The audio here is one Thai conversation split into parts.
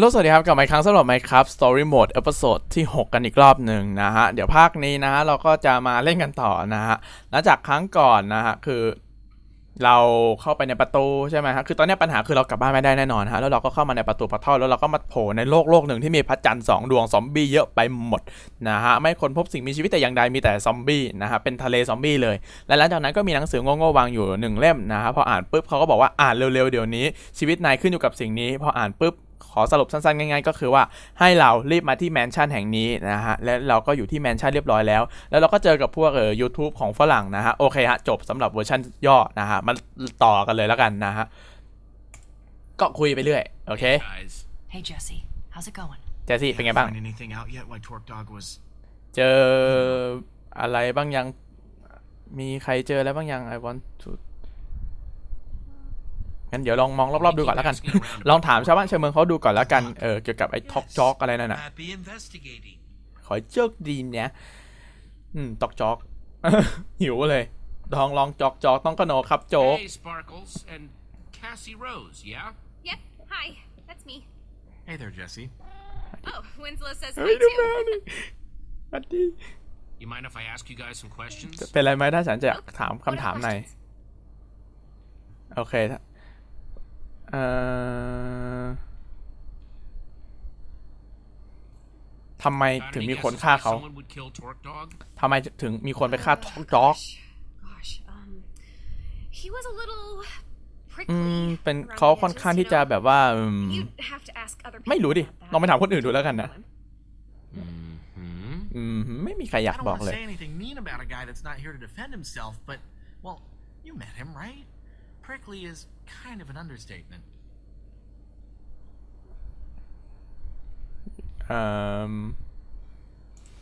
ลโหลสวัสดีครับกลับมาอีกครั้งสำหรับไมค์ครับสตอรี่โหมดเอพิโซดที่ 6 กันอีกรอบหนึ่งนะฮะ เดี๋ยวภาคนี้นะฮะเราก็จะมาเล่นกันต่อนะฮะหลังจากครั้งก่อนนะฮะ คือเราเข้าไปในประตูใช่ไหมฮะ คือตอนนี้ปัญหาคือเรากลับบ้านไม่ได้แน่นอนฮะ แล้วเราก็เข้ามาในประตูพระท่อแล้วเราก็มาโผล่ในโลกโลกหนึ่งที่มีพระจันทร์สองดวงซอมบี้เยอะไปหมดนะฮะไม่คนพบสิ่งมีชีวิตแต่อย่างใดมีแต่ซอมบี้นะฮะเป็นทะเลซอมบี้เลยและหลังจากนั้นก็มีหนังสือโง่ๆวางอยู่หนึ่งเล่มนะฮะพออ่านปุ๊บเขาก็บอกว่าอ่านเร็วๆเดี๋ยวนี้ชีวิตนายขึ้นอยู่กับสิ่งนี้พออ่านปุ๊บขอสรุปสั้นๆ ง่ายๆ ก็คือว่าให้เรารีบมาที่แมนชั่นแห่งนี้นะฮะ และเราก็อยู่ที่แมนชั่นเรียบร้อยแล้ว แล้วเราก็เจอกับพวกเออยูทูบของฝรั่งนะฮะ โอเคฮะ จบสำหรับเวอร์ชันย่อนะฮะ มันต่อกันเลยแล้วกันนะฮะ ก็คุยไปเรื่อย โอเค Hey Jesse how's it going เจสซี่ เป็นไงบ้างเจออะไรบ้างยัง มีใครเจอแล้วบ้างยัง I want to งั้นเดี๋ยวลองมองรอบๆดูก่อนแล้วกัน ลองถามชาวบ้านชาวเมืองเขาดูก่อนแล้วกันเออเกี่ยวกับไอ้ทอกจอกอะไรนั่นน่ะขอเชอดีเนี่ยอืมตอกจอก หิวเลย ลองลองจอกจอกต้องกระโนครับ โจ๊ก Cassie Rose, yeah? Yep. Hi, that's me. Hey there, Jesse. Oh, Winslow says hi too. m a n n you mind if I ask you guys some questions? เป็นไรไหมถ้าฉันจะถามคำถามใน โอเคทำไมถึงมีคนฆ่าเขาทำไมถึงมีคนไปฆ่าท็อกด็อกอืมเป็นเขาค่อนข้างที่จะแบบว่าไม่รู้ดิลองไปถามคนอื่นดูแล้วกันนะอืม ไม่มีใครอยากบอกเลย prickly is kind of an understatement. Um.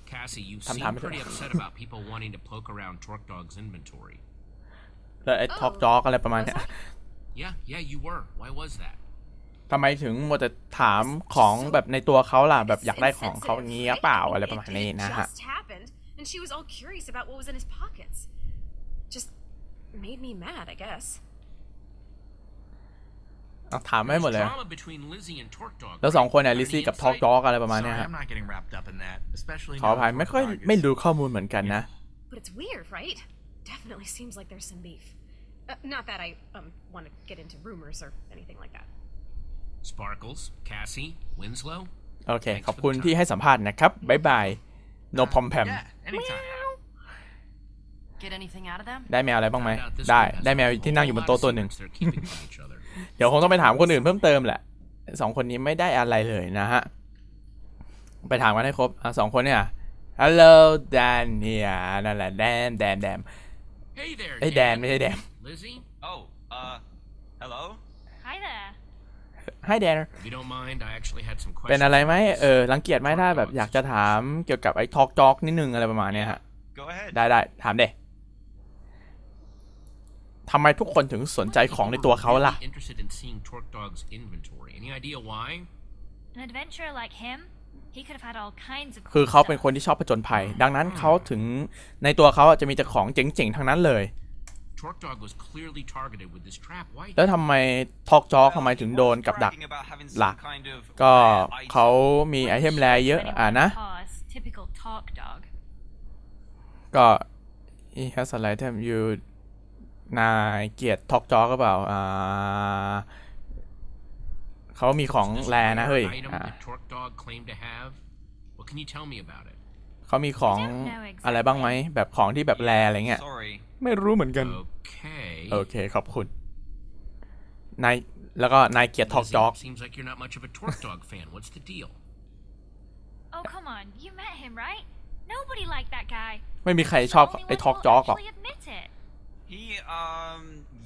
Cassie, you seem pretty upset about people wanting to poke around Torque Dog's inventory. Eh, the oh, Torque Dog อะไรประมาณเนี้ย Yeah, yeah, you were. Why was that? happened, And she was all curious about what was in his pockets. Just made me mad, I guess. ถามให้หมดเลยแล้วสองคนเนี่ยลิซี่กับ ทอร์กดอกอะไรประมาณนี้ฮะขออภัยไม่ค่อยไม่ดูข้อมูลเหมือนกันนะขโอเคขอบคุณที่ให้สัมภาษณ์นะครับบายบายโนพอมแ o มได้แมวอะไรบ้างไหม ได้ ได้แมวที่นั่งอยู่บนโต๊ะตัวหนึ่งเดี๋ยวคงต้องไปถามคนอื่นเพิ่มเติมแหละสองคนนี้ไม่ได้อะไรเลยนะฮะไปถามกันให้ครบอสองคนเนี่ยฮัลโหลแดน e นี่นั่นแหละแดนแดนแดนไอ้แดนไม่ใช่แดน Lizzie oh uh hello hi there hi there เป็นอะไรไหมเออรังเกียจไหมถ้าแบบอยากจะถามเกี่ยวกับไอ้ทอกจอกนิดนึงอะไรประมาณนี้ฮะได้ได้ถามเด้ทำไมทุกคนถึงสนใจของในตัวเขาล่ะ คือเขาเป็นคนที่ชอบผจญภัย ดังนั้นเขาถึงในตัวเขาจะมีแต่ของเจ๋งๆ ทั้งนั้นเลย แล้วทำไมทอกจอกทำไมถึงโดนกับดักล่ะก็เขามีไอเทมแรเยอะ อ่ะนะ ก็ he has a item you นายเกียรติทอกจอกหรือเปล่าอ่เขามีของแรนะเฮ้ยเขามีของอะไรบ้างไหมแบบของที่แบบแรอะไรเงี้ย ไม่รู้เหมือนกัน โอเคขอบคุณ นาย แล้วก็นายเกียรติทอกจอกไม่มีใครชอบไอ้ทอกจอกหรอก He um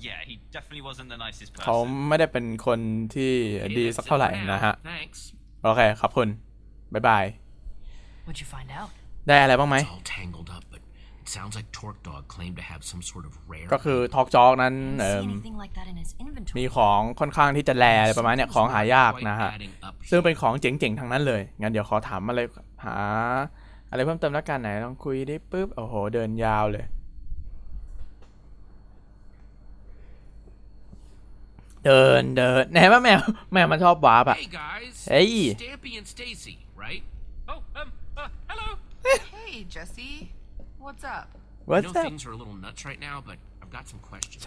yeah he definitely wasn't the nicest person เขาไม่ได้เป็นคนที่ดีสักเท่าไหร่นะฮะ โอเคขอบคุณบายบาย What'd you find out ได้อะไรบ้างไหม all tangled up but it sounds like Torque Dog claimed to have some sort of rare ก็คือทอกจอกนั้นเอ่มมีของค่อนข้างที่จะแรอะไรประมาณเนี้ยของหายากนะฮะ ซึ่งเป็นของเจ๋ง ๆ ทั้งนั้นเลยงั้นเดี๋ยวขอถามอะไรหาอะไรเพิ่มเติมแล้วกันไหนลองคุยได้ปุ๊บ โอ้โห เดินยาวเลยเดินเดินแหนว่าแมวแมวมันชอบวาร์ปอะเฮ้ย Stampy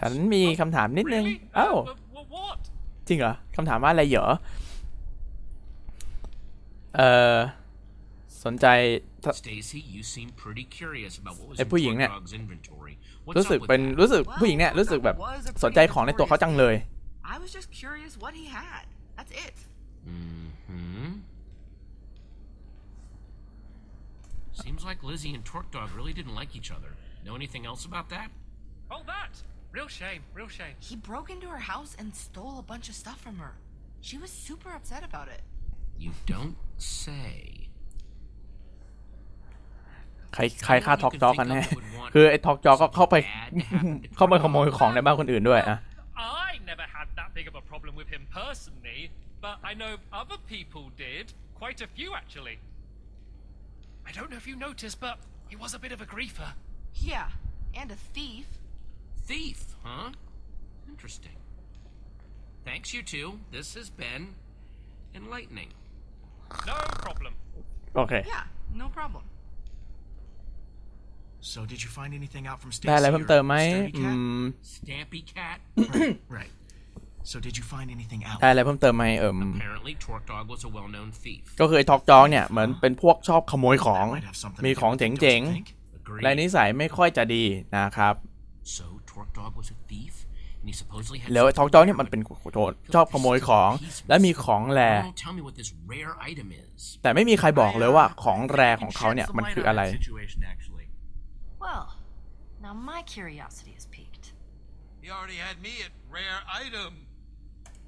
ฉันมีคำถามนิดนึงเอ้าจริงเหรอคำถามว่าอะไรเหรอ เอ่อ สนใจไอ้ผู้หญิงเนี่ยรู้สึกเป็นรู้สึกผู้หญิงเนี่ยรู้สึกแบบสนใจของในตัวเขาจังเลย I was just curious what he had. That's it. Mm-hmm. Seems like Lizzie and Torque Dog really didn't like each other. Know anything else about that? Oh, that! Real shame, real shame. He broke into her house and stole a bunch of stuff from her. She was super upset about it. You don't say. ใคร ใครฆ่าทอกจอกกันแน่เข้าไปขโมยของในบ้านคนอื่นด้วยอะ big of a problem with him personally, but I know other people did. Quite a few, actually. I don't know if you noticed, but he was a bit of a griefer. Yeah, and a thief. Thief, huh? Interesting. Thanks, you two. This has been enlightening. No problem. Okay. Yeah, no problem. So did you find anything out from Stampy? ได้อะไรเพิ่มเติมไหม Stampy cat? Mm. Stampy cat? right. So did you find anything out? ได้อะไรเพิ่มเติมไหมเอิม Apparently, Torque Dog was a well-known thief. ก็คือไอ้ทอกจองเนี่ย เหมือนเป็นพวกชอบขโมยของ Might have something มี to ของ do เจ with it, ๋ง don't you think? ๆ Agreed. และนิสัยไม่ค่อยจะดีนะครับ So Torque Dog was a thief, and he supposedly had. แล้วไอ้ทอกจองเนี่ยมันเป็นขอโทษชอบขโมยของและมีของแร่ Don't tell me what this rare item is. แต่ไม่มีใครบอกเลยว่าของแร่ของเขาเนี่ยมันคืออะไร Situation actually. Well, now my curiosity is piqued. He already had me at rare item.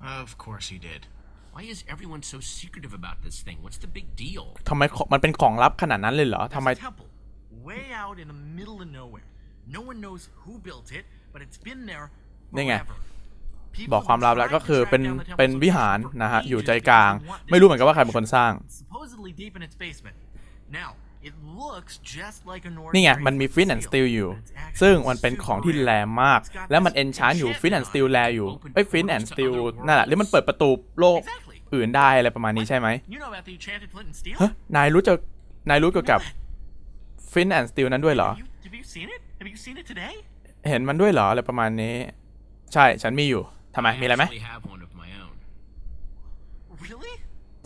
Of course he did. Why is everyone so secretive about this thing? What's the big deal? ทำไมมันเป็นของลับขนาดนั้นเลยเหรอทำไม Temple, way out in the middle of nowhere. No one knows who built it, but it's been there forever. บอกความลับแล้วก็คือเป็นเป็นวิหารนะฮะอยู่ใจกลาง ไม่รู้เหมือนกันว่าใครเป็นคนสร้าง supposedly deep in its basement. Now, นี่ไง มันมีฟินแอนด์สตีลอยู่ ซึ่ง มันเป็นของที่แรงมาก แล้วมันเอนชานอยู่ฟินแอนด์สตีลแงอยู่ไอ้ฟินแอนด์สตีลนั่นแหละหรือมันเปิดประตูโลกอื่นได้ อะไรประมาณนี้ใช่ไหมฮะนายรู้จะนายรู้เกี่ยวกับฟินแอนด์สตีลนั้นด้วยเหรอ เห็นมันด้วยเหรอ อะไรประมาณนี้ ใช่ ฉันมีอยู่ ทำไม มีอะไรไหม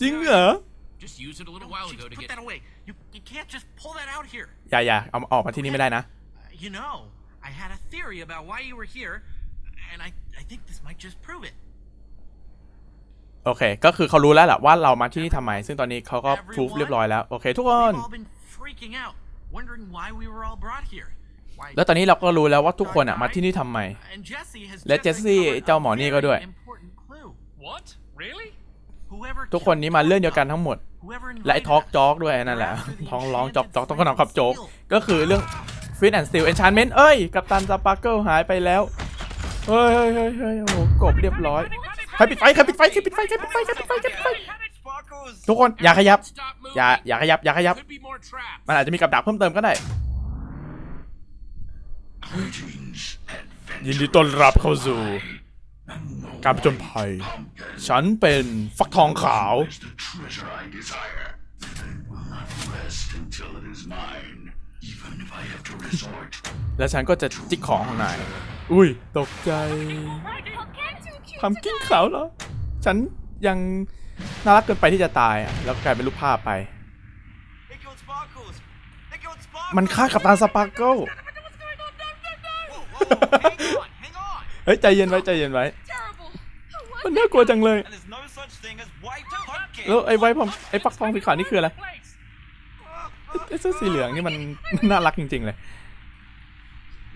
จริงเหรอ Just used it a little while ago to get that away. You you can't just pull that out here. อย่าอย่าเอาออกมาที่นี่ไม่ได้นะ You know, I had a theory about why you were here, and I I think this might just prove it. โอเค ก็คือเขารู้แล้วแหละว่าเรามาที่นี่ทำไมซึ่งตอนนี้เขาก็พูฟเรียบร้อยแล้วโอเคทุกคนแล้วตอนนี้เราก็รู้แล้วว่าทุกคนอ่ะมาที่นี่ทำไมและเจสซี่เจ้าหมอนี่ก็ด้วย What? Really? ทุกคนนี้มาเรื่องเดียวกันทั้งหมดและไท็ทอกจ็อกด้วยนั่นแหละท้องร้องจอกจ็อกต้องขนมขับโจก ก็คือเรื่องฟิตแอนด์สติลเอนชานเมนต์เอ้ย กับตันสปาร์เกิลหายไปแล้ว เฮ้ยเฮ้ยเฮ้ยโอ้โหกบเรียบร้อยใครปิดไฟใครปิดไฟใครปิดไฟใครปิดไฟใครปิดไฟใครปิดไฟ ทุกคนอย่าขยับ อย่า อย่าขยับ อย่าขยับ มันอาจจะมีกับดักเพิ่มเติมก็ได้ ยินดีต้อนรับเข้าสู่การป็นจนภัย ฉันเป็นฟักทองขาว และฉันก็จะจิกของของนาย อุ้ย ตกใจทำกิ้งขาวเหรอ ฉันยังน่ารักเกินไปที่จะตายอ่ะแล้วกลายเป็นรูปภาพไป มันฆ่ากับตาสปาร์เกิลเฮ้ยใจเย็นไว้ ใจเย็นไว้ มันน่ากลัวจังเลย แล้วไอ้ไว้ผมไอ้ฟักทองสีขาวนี่คืออะไร ไอ้เสื้อสีเหลืองนี่มันน่ารักจริงๆเลย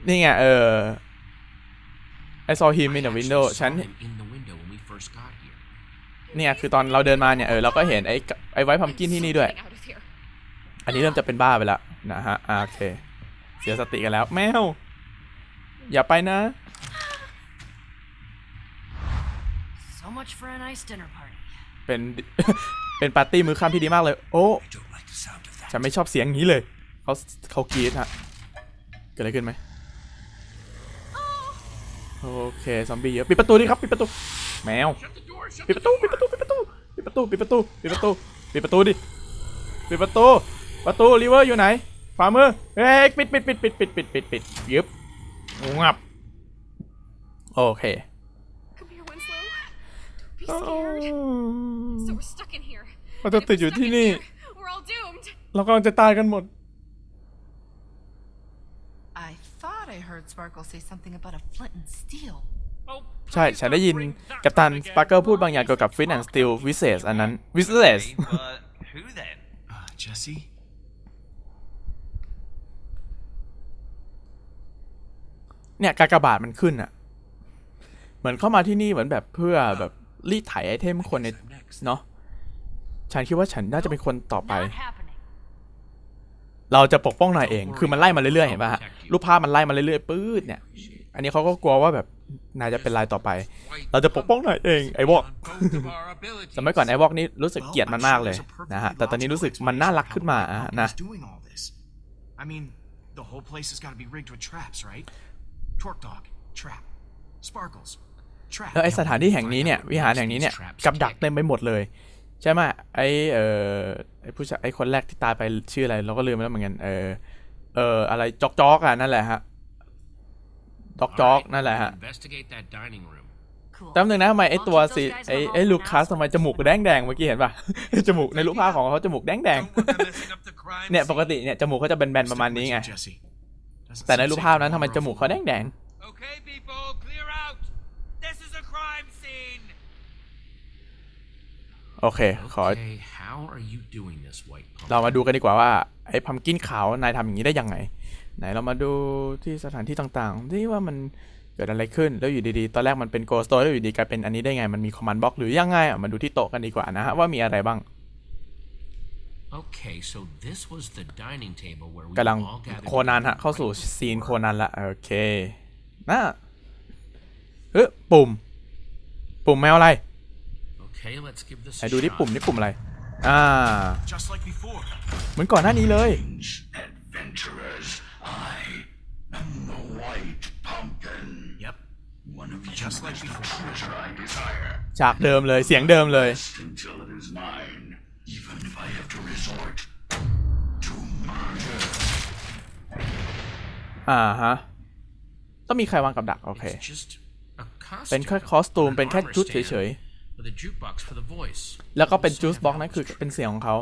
นี่ไงเออไอ้ซอฮ m มในวินโดว์ฉันเนี่ยคือตอนเราเดินมาเนี่ยเออเราก็เห็นไอ้ไอ้ไว้พัมกินที่นี่ด้วย อันนี้เริ่มจะเป็นบ้าไปแล้วนะฮะโอเค เสียสติกันแล้ว แมวอย่าไปนะ o much for a nice dinner party? เป็นเป็นปาร์ตี้มื้อค่ำที่ดีมากเลย โอ้ฉันไม่ชอบเสียงนี้เลยเขาเขากรีดฮะเกิดอะไรขึ้นไหมโอเคซอมบี้เยอะปิดประตูดิครับปิดประตูแมวปิดประตู ปิดประตูปิดประตูปิดประตูปิดประตูปิดประตูปิดประตูดิปิดประตูประตูรีเวอร์อยู่ไหนฝ่ามือเฮ้ยปิดปิดปิดปิดปิดปิดปิดปิดยึบงับ โอเคเราจะติดอยู่ที่นี่เรากำลังจะตายกันหมดใช่ฉันได้ยินกัปตันสปาร์เกอร์พูดบางอย่างเกี่ยวกับฟินแอนด์สตีลวิเศษอันนั้นวิเศษเนี่ยกากบาทมันขึ้นอะเหมือนเข้ามาที่นี่เหมือนแบบเพื่อแบบรีดไถไอเทมคนนเนาะ ฉันคิดว่าฉันน่าจะเป็นคนต่อไป เราจะปกป้องนายเอง คือมันไล่มาเรื่อยๆเห็นป่ะฮะรูปภาพมันไล่มาเรื่อยๆ ปื๊ดเนี่ย อันนี้เขาก็กลัวว่าแบบ นายจะเป็นรายต่อไป เราจะปกป้องนายเองไอ้วอกสมัยก่อนไอ้วอกนี่รู้สึกเกลียดมันมากเลยนะฮะ แต่ตอนนี้รู้สึกมันน่ารักขึ้นมานะ the whole place has got to be rigged with traps, right? Torque dog, trap. Sparkles, แล้วไอสถานที่แห่งนี้เนี่ยวิหารแห่งนี้เนี่ยกับดักเต็มไปหมดเลย ใช่ไหมไอเออไอผู้ชายไอคนแรกที่ตายไปชื่ออะไรเราก็ลืมแล้วเหมือนกันเออเอออะไรจอกจอกอ่ะนั่นแหละฮะจอกจอกนั่นแหละฮะแำหนึ่งนะทำไมไอตัวสิไอไอลูคัสทำไมจมูกแดงแดงเมื่อกี้เห็นป่ะจมูกในรูปภาพของเขาจมูกแดงแดงเนี่ยปกติเนี่ยจมูกเขาจะแบนๆประมาณนี้ไงแต่ในรูปภาพนั้นทำไมจมูกเขาแดงแดงโอเค ขอ เรามาดูกันดีกว่าว่าไอ้พัมกินขาวนายทำอย่างนี้ได้ยังไง ไหนเรามาดูที่สถานที่ต่างๆที่ว่ามันเกิดอะไรขึ้นแล้วอยู่ดีๆตอนแรกมันเป็นโกสโตแล้วอยู่ดีกลายเป็นอันนี้ได้ไง มันมีคอมมานด์บล็อกหรือยังไงอ่ะมาดูที่โต๊ะกันดีกว่านะฮะว่ามีอะไรบ้าง โอเค so this was the dining table where we กำลังโคนันฮะเข้าสู่ซีนโคนันละโอเคนะเอะปุ่มปุ่มแมวอะไรให้ดูที่ปุ่มนี่ปุ่มอะไร อ่า เหมือนก่อนหน้านี้เลย จากเดิมเลยเสียงเดิมเลย อ่าฮะ ต้องมีใครวางกับดักโอเค เป็นแค่คอสตูมเป็นแค่ชุดเฉยแล้วก็เป็นจูสบ็อกนั่นคือเป็นเสียงของเขา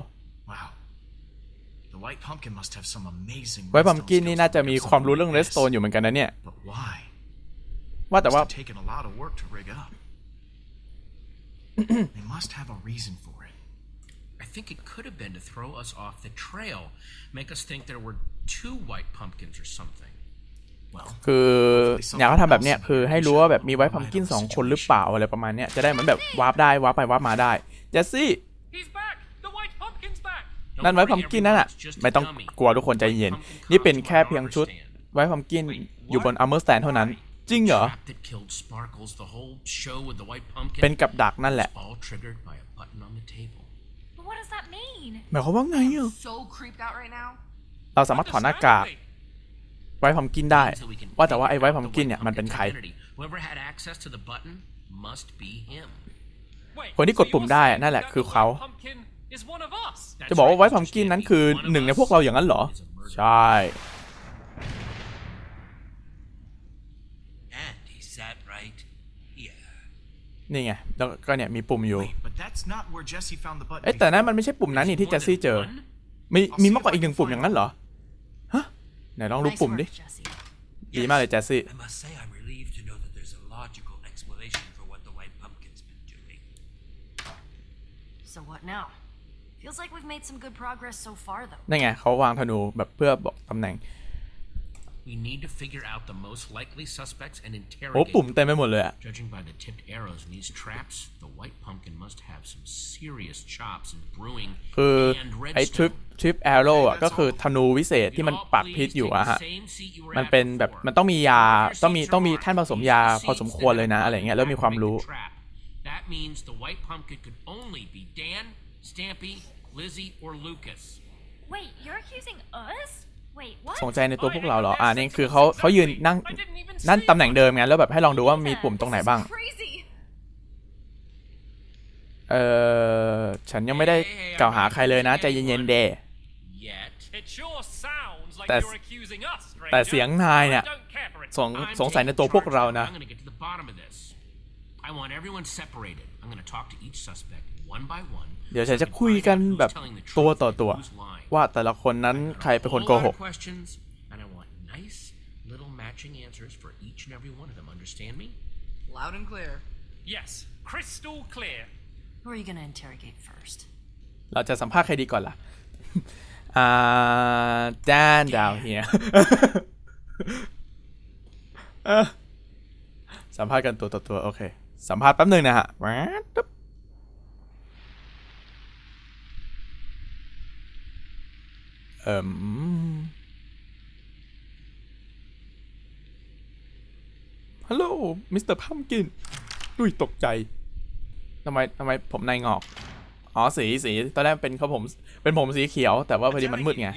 ไว้พัมกินนี่น่าจะมีความรู้เรื่องเรสโตนอยู่เหมือนกันนะเนี่ยว่าแต่ว่า they must have a reason for it. I think it could have been to throw us off the trail, make us think there were two white pumpkins or something. คืออยากเขาทำแบบเนี้ยคือให้รู้ว่าแบบมีไว้พัมกินสองคนหรือเปล่า อะไรประมาณเนี้ยจะได้เหมือนแบบวาร์ปได้วาร์ปไปวาร์ปมาได้เจสซี่ นั่นไว้พัมกินนั่นอ่ะไม่ต้องกลัวทุกคนใจเย็น นี่เป็นแค่เพียงชุดไว้พัมกินอยู่บนอัลเมอร์สแตน เท่านั้น จริงเหรอ เป็นกับดักนั่นแหละหมายความว่าไงอ่ะเราสามารถถอดหน้ากากไว้พอมกินได้ ว่าแต่ว่าไอ้ไว้พอมกินเนี่ยมันเป็นใคร คนที่กดปุ่มได้นั่นแหละคือเขา จะบอกว่าไว้พอมกินนั้นคือหนึ่งในพวกเราอย่างนั้นเหรอ ใช่ นี่ไงแล้วก็เนี่ยมีปุ่มอยู่เอ๊ะแต่นั้นมันไม่ใช่ปุ่มนั้นนี่ที่เจสซี่เจอ มีมีมากกว่าอีกหนึ่งปุ่มอย่างนั้นเหรอไหนลองดูปุ่มดิ ดีมากเลยแจสซี่ So what now? Feels like we've made some good progress so far though. นั่นไงเขาวางธนูแบบเพื่อบอกตำแหน่ง y o need to figure out the most likely suspects and โอ้ interrogate ปุ่มเต็มไปหมดเลยอะ Judging by the tipped arrows in these traps, the white pumpkin must have some serious chops a n d brewing คือไอ้ทริปทริปแอร์โร่อะก็คือธนูวิเศษที่มันปักพิษอยู่อะฮะมันเป็นแบบมันต้องมียาต้องมีต้องมีท่านผสมยาพอสมควรเลยนะอะไรเงี้ยแล้วมีความรู้ That means the white pumpkin could only be Dan, Stampy, Lizzie, or Lucas. Wait, you're accusing us? สนใจในตัวพวกเราเหรอ อ่านี่คือเขาเขายืนนั่งนั่นตำแหน่งเดิมไงแล้วแบบให้ลองดูว่ามีปุ่มตรงไหนบ้าง เออฉันยังไม่ได้กล่าวหาใครเลยนะใจเย็นๆเดแต่แต่เสียงนายเนี่ยสงสงสัยในตัวพวกเรานะเเดี๋ยวฉันจะคุยกันแบบตัวต่อตัวว่าแต่ละคนนั้นใครเป็นคนโกหกเราจะสัมภาษณ์ใครดีก่อนล่ะแดนดาวเฮียสัมภาษณ์กันตัวต่อตัวโอเคสัมภาษณ์แป๊บหนึ่งนะฮะ Ähm. Hallo, มิสเตอร์พัมกินดุยตกใจทำไมทำไมผมนายงอก อ๋อสีสี ตอนแรกเป็นเขาผมเป็นผมสีเขียว แต่ว่าพอดีมันมืดไง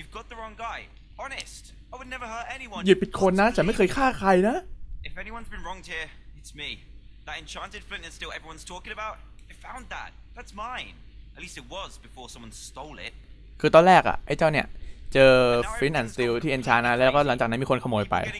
หยิบผิดคนนะฉันไม่เคยฆ่าใครนะ That e n c h a คือตอนแรกอะไอ้เจ้าเนี่ยจอฟินแอนด์ซิลที่ เอนชานะแล้วก็หลังจากนั้นมีคน ขโมยไปฉั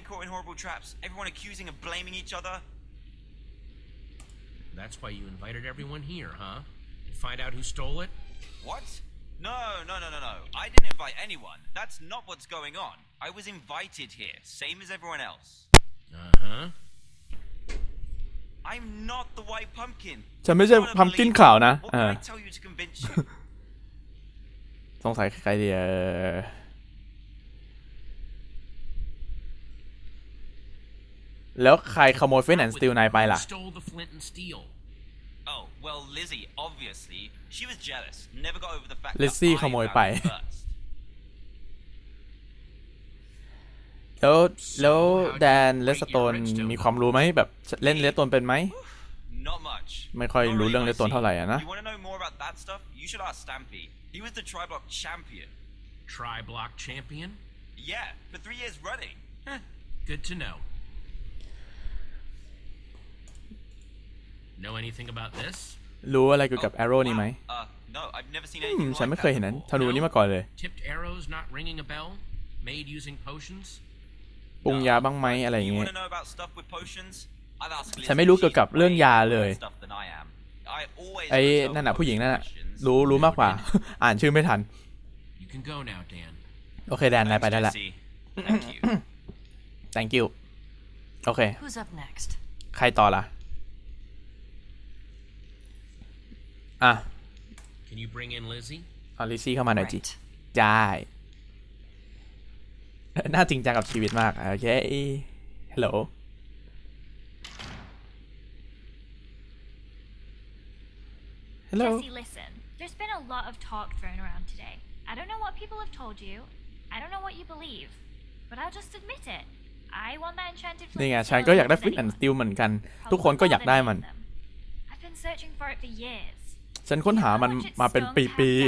นไม่ใช่พัมกินข่าวนะ สงสัยใครเดียวแล้วใครขโมยฟินแอนด์สตีลนายไปล่ะ ลิซซี่ขโมยไปแล้วแล้วแดนเลสโตนมีความรู้ไหมแบบเล่นเลสโตนเป็นไหม ไม่ค่อยรู้เรื่องเลสโตนเท่าไหร่อะนะ t know anything about this รู้อะไรเกี่ยวกับ arrow นี้ไหม no, never seen I've uh, h ืมฉันไม่เคยเห็นนั้นธนูนี้มาก่อนเลย tipped arrows not ringing a bell made using potions ปรุงยาบ้างไหมอะไรอย่างเงี้ย ฉันไม่รู้เกี่ยวกับเรื่องยาเลย ไอ้นั่นน่ะผู้หญิงนั่นน่ะ รู้รู้มากกว่า อ่านชื่อไม่ทันโอเคแดนนายไปได้ละ thank you โอเคใครต่อล่ะอ่ะ Can you bring in Lizzie? เอาลิซี่เข้ามาหน่อยจิ Right. ได้น่าจริงจังกับชีวิตมาก โอเคฮัลโหลฮัลโหล Jesse, listen. There's been a lot of talk thrown around today. I don't know what people have told you. I don't know what you believe. But I'll just admit it. I want that enchanted flute. นี่ไง as ฉัน well ก็อยากได้ as ฟิตแอน anyone. ด์สติลเหมือนกัน ทุกคนก็อยากได้มัน I've been searching for it for years. ฉันค้นหามันมาเป็นปีๆ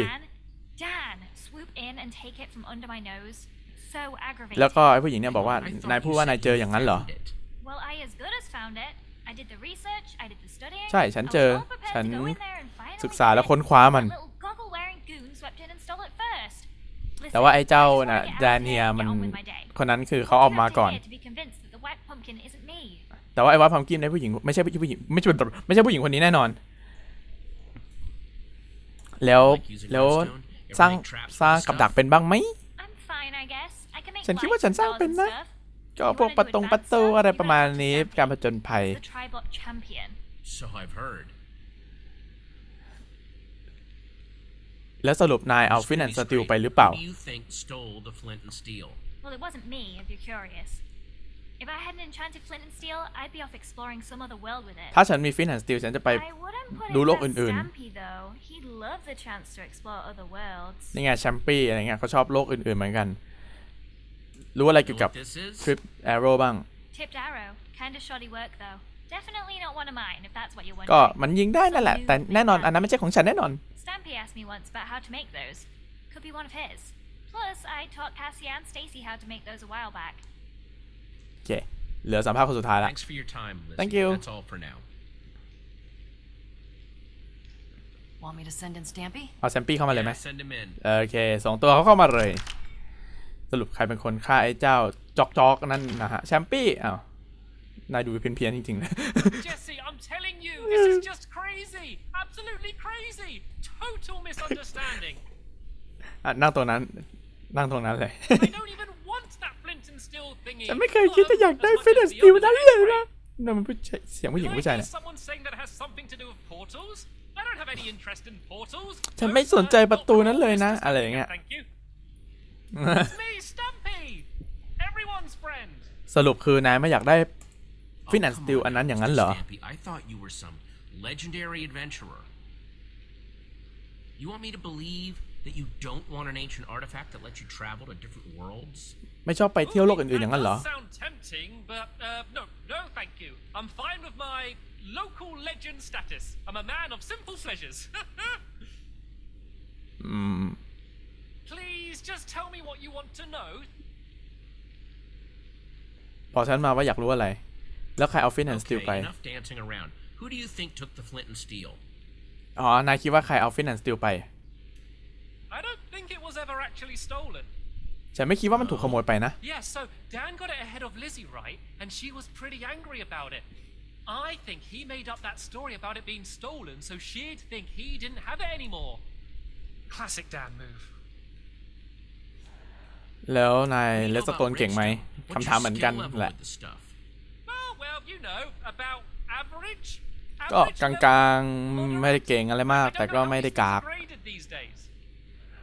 แล้วก็ไอ้ผู้หญิงเนี่ยบอกว่า นายพูดว่า นายเจออย่างนั้นเหรอใช่ฉันเจอฉันศึกษาแล้วค้นคว้ามัน แต่ว่าไอ้เจ้าน่ะแดเนียมันคนนั้นคือเขาออกมาก่อน แต่ว่าไอ้ว่าพัมกินไอ้ผู้หญิง ไม่ใช่ผู้หญิงไม่ใช่ไม่ใช่ผู้หญิงคนนี้แน่นอนแล้วแล้ว สร้างสร้างกับดักเป็นบ้างไหมฉันคิดว่าฉันสร้างเป็นนะ ก็พวกประตงประตูอะไรประมาณนี้การผจญภัย แล้วสรุปนายเอาฟินแลนด์สติลไปหรือเปล่า Well, it wasn't me, if you're curious. ถ้าฉันมีฟินแลนสตีลฉันจะไปดูโลกอื่นๆนี่ไงแชมปี้อะไรเงี้ยเขาชอบโลกอื่นๆเหมือนกัน รู้อะไรเกี่ยวกับทริปแอโร่บ้างก็มันยิงได้นั่นแหละ แต่แน่นอนอันนั้นไม่ใช่ของฉันแน่นอน Stampy asked me once about how to make those. Could be one of his. Plus, I taught Cassie and Stacy how to make those a while back. อเค เหลือสัมภาษณ์คนสุดท้ายละ Thanks for your time Lizzie. Thank you. That's all for now. Want me to send in Stampy? เอาแซมปี้เข้ามาเลยไหม Yeah, send him in. โอเคสองตัวเขาเข้ามาเลย สรุปใครเป็นคนฆ่าไอ้เจ้าจอกจอกนั่นนะฮะแชมปี้อ้าวนายดูเพี้ยนเพียนๆจริงๆนะ Jesse, I'm telling you, this is just crazy. Absolutely crazy. Total misunderstanding. อ่ะนั่งตัวนั้น นั่งตรงนั้นเลย They don't even ฉันไม่เคยคิดจะอยากได้ฟิตเนสติวนั้นเลยนะนั่นมันผู้ชายเสียงผู้หญิงผู้ชายนะฉันไม่สนใจประตูนั้นเลยนะอะไรอย่างเงี้ย สรุปคือนายไม่อยากได้ฟินเนสติวอันนั้นอย่างนั้นเหรอ that you don't want an ancient artifact that lets you travel to different worlds ไม่ชอบไปเที่ยวโลกอื่นๆอย่างนั้นเหรอ sound tempting but uh, no no thank you I'm fine with my local legend status I'm a man of simple pleasures hmm. please just tell me what you want to know you. บอกฉันมาว่าอยากรู้อะไรแล้วใครเอาฟินแอนด์สตีลไปอ๋อนายคิดว่าใครเอาฟินแอนด์สตีลไป I don't think it was ever actually stolen. ฉันไม่คิดว่ามันถูกขโมยไปนะ Yeah, so Dan got it ahead of Lizzie, right? And she was pretty angry about it. I think he made up that story about it being stolen so she'd think he didn't have it anymore. Classic Dan move. แล้วนายเลสโตนเก่งไหมคำถามเหมือนกันแหละ Well, you know, about average. ก็กลางๆไม่ได้เก่งอะไรมากแต่ก็ไม่ได้กาก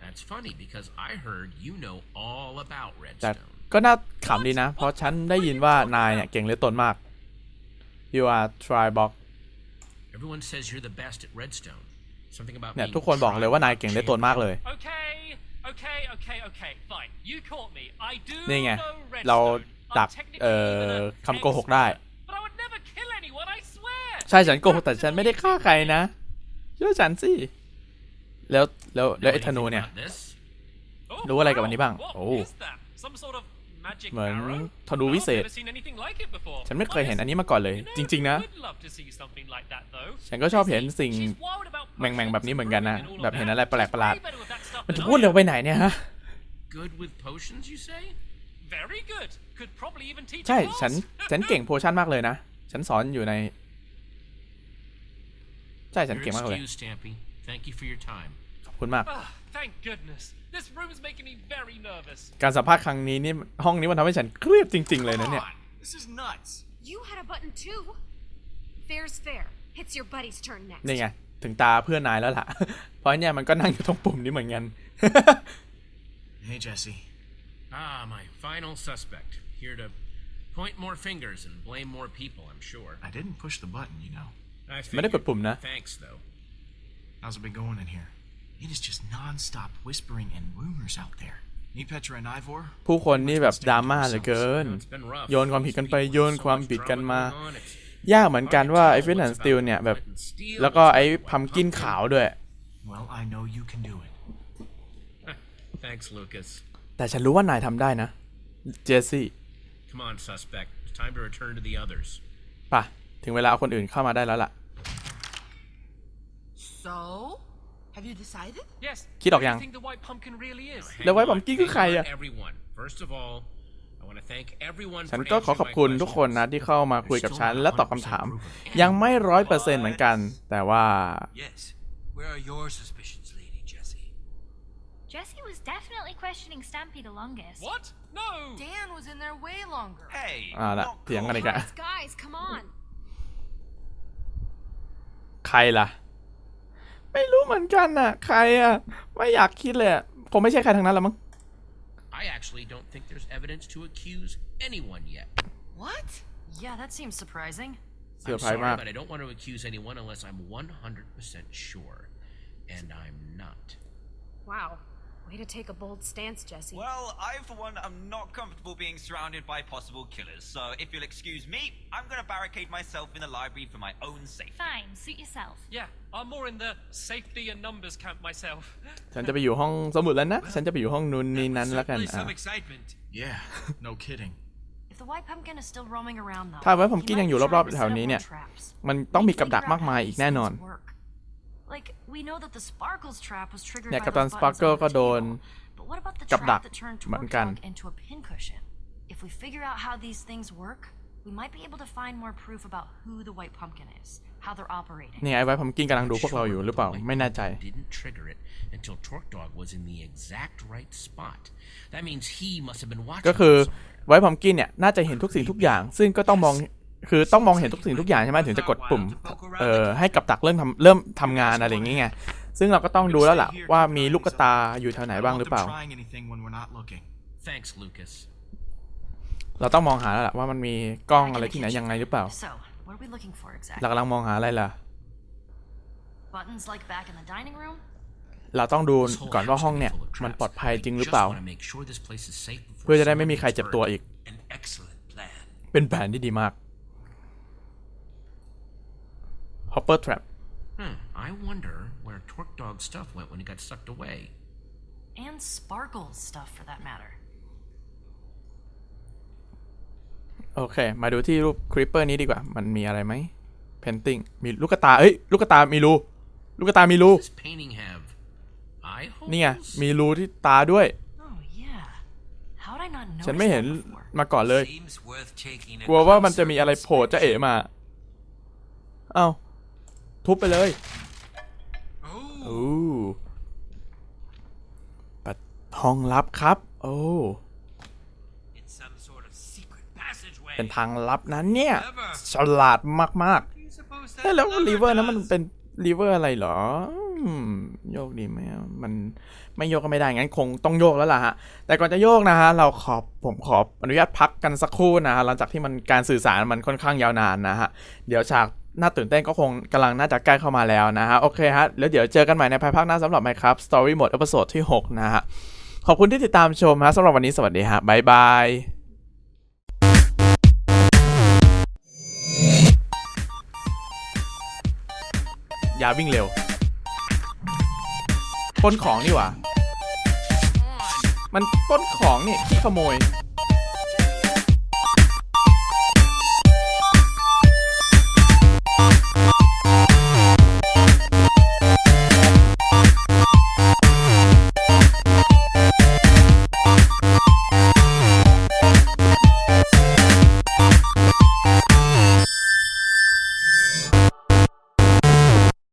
That's funny because I heard you know all about แต่ redstone. ก็น่าขำดีนะ เพราะฉันได้ยินว่านายเนี่ยเก่งเลือดตนมาก you are try box Everyone says you're the best at redstone. Something about เนี่ย being ทุกคนบอกเลยว่านายเก่งเลือดตนมากเลย Okay, okay, okay, okay, fine. You caught me. I do นี่ไง know เรา redstone. ดั I'm ก technically เอ่อ even an คำโกหกได้ expert, But I would never kill anyone, I swear. ใช่ฉันโกหกแต่ฉันไม่ได้ฆ่าใครนะเชื่อฉันสิแล้วแล้วแล้วไอ้ธนูเนี่ยรู้อะไรกับอันนี้บ้าง โอ้เหมือนธนูวิเศษ ฉันไม่เคยเห็นอันนี้มาก่อนเลย จริง ๆนะ ฉันก็ชอบเห็นสิ่งแมมงแบบนี้เหมือนกันนะแบบเห็นอะไรแปลกประหลาดมันจะพูดเร็วไปไหนเนี่ยฮะใช่ฉันฉันเก่งโพชั่นมากเลยนะฉันสอนอยู่ในใช่ฉันเก่งมากเลย Thank you for your time. ขอบคุณมาก Thank goodness. This room is making me very nervous. การสัมภาษณ์ครั้งนี้นี่ห้องนี้มันทำให้ฉันเครียดจริงๆเลยนะเนี่ย This is nuts. You had a button too. Fair's fair. It's your buddy's turn next. นี่ไงถึงตาเพื่อนนายแล้วล่ะ เพราะเนี่ยมันก็นั่งอยู่ตรงปุ่มนี้เหมือนกัน Hey Jesse. Ah, my final suspect. Here to point more fingers and blame more people, I'm sure. I didn't push the button, you know. ไไม่ด้กดปุ่มนะ Thanks though. How's it been going in here? It is just non-stop whispering and rumors out there. ผู้คนนี่แบบดราม่าเหลือเกิน โยนความผิดกันไป โยนความผิดกันมา ยากเหมือนกันว่าไอ้ฟินแลนด์สติลเนี่ยแบบ แล้วก็ไอ้พัมกินขาวด้วยแต่ฉันรู้ว่านายทำได้นะ เจสซี่ป่ะ ถึงเวลาเอาคนอื่นเข้ามาได้แล้วล่ะ So, have you decided? Yes. คิดออกยังแล้วไว้ผมกินคือใครอะฉันก็ขอขอบคุณทุกคนนะที่เข้ามาคุยกับฉัน และตอบคำถาม ยังไม่ร้อยเปอร์เซ็นต์เหมือนกัน แต่ว่าใครล่ะไม่รู้เหมือนกันอ่ะใครอ่ะไม่อยากคิดเลยผมไม่ใช่ใครทางนั้นละมั้ง I actually don't think there's evidence to accuse anyone yet. What? Yeah, that seems surprising. เซอร์ไพรส์มาก but I don't want to accuse anyone unless I'm 100% sure, and I'm not. Wow, Way to take a bold stance, Jesse. Well, I, for one, am not comfortable being surrounded by possible killers, so if you'll excuse me, I'm gonna barricade myself in the library for my own safety. Fine, suit yourself. Yeah, I'm more in the safety and numbers camp myself. ฉันจะไปอยู่ห้องสมุดแล้วนะฉันจะไปอยู่ห้องนู้นนี่นั้นแล้วกัน some excitement. Yeah, no kidding. If the white pumpkin is still roaming around, ถ้าไว้ผมกินยังอยู่รอบๆแถวนี้เนี่ยมันต้องมีกับดักมากมายอีกแน่นอน Like, we know that the Sparkles trap was triggered เนี่ย by กัปตัน those ส buttons ปา on ร์เกิล the ก็โดน table. But what about the กับดัก trap that turned เหมือน Torque กัน Dog into a pincushion? If we figure out how these things work, we might be able to find more proof about who the White Pumpkin is, how they're operating. เนี่ยไอ้ไว้ผมกินกำลังดูพวกเราอยู่หรือเปล่าไม่แน่ใจ Didn't trigger it until Torque Dog was in the exact right spot. That means he must have been watching. ก็คือ us somewhere. ไว้ผมกินเนี่ยน่าจะเห็นทุกสิ่งทุกอย่าง ซึ่งก็ต้องมองคือต้องมองเห็นทุกสิ่งทุกอย่างใช่ไหมถึงจะกดปุ่มเอ่อให้กับตักเริ่มทำเริ่มทำงานอะไรอย่างเงี้ยซึ่งเราก็ต้องดูแล้วล่ะว่ามีลูกตาอยู่แถวไหนบ้างหรือเปล่า เราต้องมองหาแล้วล่ะว่ามันมีกล้องอะไรที่ไหนยังไงหรือเปล่าเรากำลังมองหาอะไรล่ะ เราต้องดูก่อนว่าห้องเนี่ยมันปลอดภัยจริงหรือเปล่า เพื่อจะได้ไม่มีใครเจ็บตัวอีก เป็นแผนที่ดีมาก Hopper Trap Hmm, I wonder where Torque Dog stuff went when it got sucked away. And Sparkle's stuff for that matter. โอเคมาดูที่รูปคริปเปอร์นี้ดีกว่า มันมีอะไรไหมเพนติงมีลูกตา เอ้ยลูกตามีรูลูกตามีรู นี่ไง มีรูที่ตาด้วย ฉันไม่เห็นมาก่อนเลย กลัวว่ามันจะมีอะไรโผล่จะเอ๋มาเอ้าทุบไปเลย โอ้ประห้องลับครับ โอ้ เป็นทางลับนั้นเนี่ย ฉลาดมากๆแล้วลีเวอร์นั้นมันเป็นลีเวอร์อะไรเหรอ โยกดีไหมมันไม่โยกก็ไม่ได้ งั้นคงต้องโยกแล้วล่ะฮะ แต่ก่อนจะโยกนะฮะ เราขอผมขออนุญาตพักกันสักครู่นะฮะหลังจากที่มันการสื่อสารมันค่อนข้างยาวนานนะฮะ เดี๋ยวฉากน่าตื่นเต้นก็คงกำลังน่าจะใกล้เข้ามาแล้วนะฮะ โอเคฮะ แล้วเดี๋ยวเจอกันใหม่ในภายภาคหน้าสำหรับ Minecraft Story Mode ตอดที่ 6 นะฮะ ขอบคุณที่ติดตามชมฮะสำหรับวันนี้สวัสดีฮะ บ๊าย บาย อย่าวิ่งเร็วป้นของนี่หว่ามันป้นของนี่ที่ขโมย